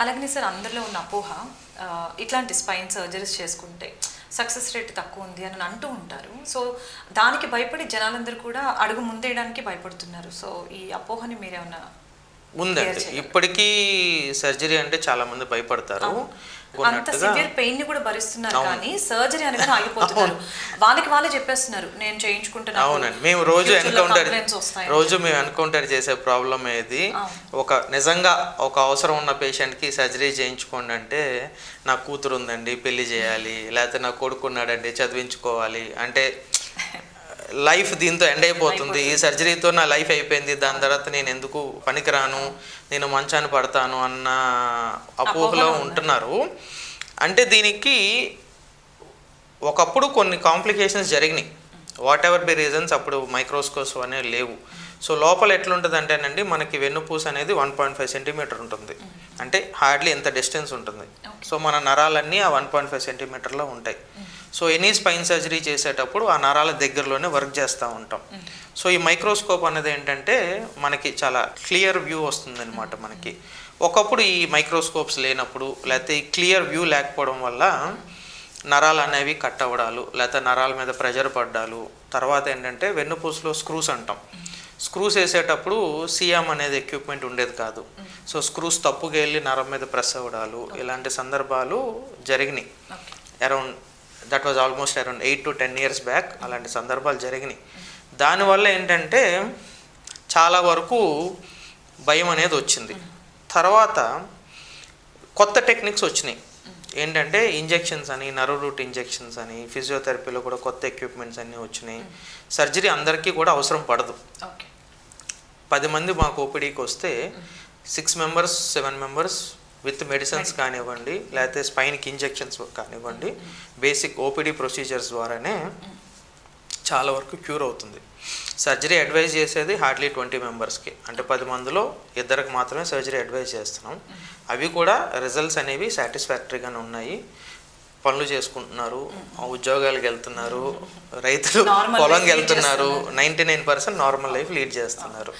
అలాగనే సార్ అందరిలో ఉన్న అపోహ ఇట్లాంటి స్పైన్ సర్జరీస్ చేసుకుంటే సక్సెస్ రేట్ తక్కువ ఉంది అని అంటూ ఉంటారు. సో దానికి భయపడి జనాలందరూ కూడా అడుగు ముందేయడానికి భయపడుతున్నారు. సో ఈ అపోహని మీరేమన్నా ఉందండి ఇప్పటికీ సర్జరీ అంటే చాలా మంది భయపడతారు. అంత ఉన్నట్టుగా సివియర్ పెయిన్ని కూడా భరిస్తున్నారు కానీ సర్జరీ ఆగిపోతున్నారు. వాళ్ళకి వాళ్ళే చెప్పేస్తున్నారు నేను చేయించుకుంటున్నాను. అవునండి. మేము రోజు ఎన్కౌంటర్ రోజు మేము ఎన్కౌంటర్ చేసే ప్రాబ్లం ఏది? ఒక నిజంగా ఒక అవసరం ఉన్న పేషెంట్కి సర్జరీ చేయించుకోండి అంటే నా కూతురు ఉందండి పెళ్ళి చేయాలి లేకపోతే నా కొడుకు ఉన్నాడండి చదివించుకోవాలి. అంటే లైఫ్ దీంతో ఎండ్ అయిపోతుంది. ఈ సర్జరీతో నా లైఫ్ అయిపోయింది. దాని తర్వాత నేను ఎందుకు పనికిరాను? నేను మంచాన్ని పడతాను అన్న అపోహలో ఉంటున్నారు. అంటే దీనికి ఒకప్పుడు కొన్ని కాంప్లికేషన్స్ జరిగినాయి. వాట్ ఎవర్ బి రీజన్స్ అప్పుడు మైక్రోస్కోప్స్ అనేవి లేవు. సో లోపల ఎట్లుంటుంది అంటేనండి మనకి వెన్నుపూస అనేది వన్ పాయింట్ ఫైవ్ సెంటీమీటర్ ఉంటుంది. అంటే హార్డ్లీ ఎంత డిస్టెన్స్ ఉంటుంది. సో మన నరాలన్నీ ఆ వన్ పాయింట్ ఫైవ్ సెంటీమీటర్లో ఉంటాయి. సో ఎనీ స్పైన్ సర్జరీ చేసేటప్పుడు ఆ నరాల దగ్గరలోనే వర్క్ చేస్తూ ఉంటాం. సో ఈ మైక్రోస్కోప్ అనేది ఏంటంటే మనకి చాలా క్లియర్ వ్యూ వస్తుందన్నమాట మనకి. ఒకప్పుడు ఈ మైక్రోస్కోప్స్ లేనప్పుడు లేకపోతే ఈ క్లియర్ వ్యూ లేకపోవడం వల్ల నరాలు అనేవి కట్ అవ్వడాలు లేకపోతే నరాల మీద ప్రెషర్ పడ్డాలు. తర్వాత ఏంటంటే వెన్నుపూసలో స్క్రూస్ అంటాం. స్క్రూస్ వేసేటప్పుడు సిఎం అనేది ఎక్విప్మెంట్ ఉండేది కాదు. సో స్క్రూస్ తప్పుగా వెళ్ళి నరం మీద ప్రెస్ అవ్వడాలు ఇలాంటి సందర్భాలు జరిగినాయి. Around that was almost around eight to ten years back అలాంటి సందర్భాలు జరిగినాయి. దానివల్ల ఏంటంటే చాలా వరకు భయం అనేది వచ్చింది. తర్వాత కొత్త టెక్నిక్స్ వచ్చినాయి. ఏంటంటే ఇంజెక్షన్స్ అని నర్వ్ రూట్ ఇంజెక్షన్స్ అని ఫిజియోథెరపీలో కూడా కొత్త ఎక్విప్మెంట్స్ అన్నీ వచ్చినాయి. సర్జరీ అందరికీ కూడా అవసరం పడదు. పది మంది మాకు ఓపీడీకి వస్తే six members seven members with medicines కానివ్వండి లేకపోతే స్పైన్కి ఇంజెక్షన్స్ కానివ్వండి బేసిక్ ఓపీడీ ప్రొసీజర్స్ ద్వారానే చాలా వరకు క్యూర్ అవుతుంది. సర్జరీ అడ్వైజ్ చేసేది హార్డ్లీ ట్వంటీ మెంబర్స్కి. అంటే పది మందిలో ఇద్దరికి మాత్రమే సర్జరీ అడ్వైజ్ చేస్తున్నాం. అవి కూడా రిజల్ట్స్ అనేవి సాటిస్ఫాక్టరీగానే ఉన్నాయి. పనులు చేసుకుంటున్నారు ఉద్యోగాలకు వెళ్తున్నారు రైతులు పొలంకి వెళ్తున్నారు ninety nine percent normal life lead చేస్తున్నారు.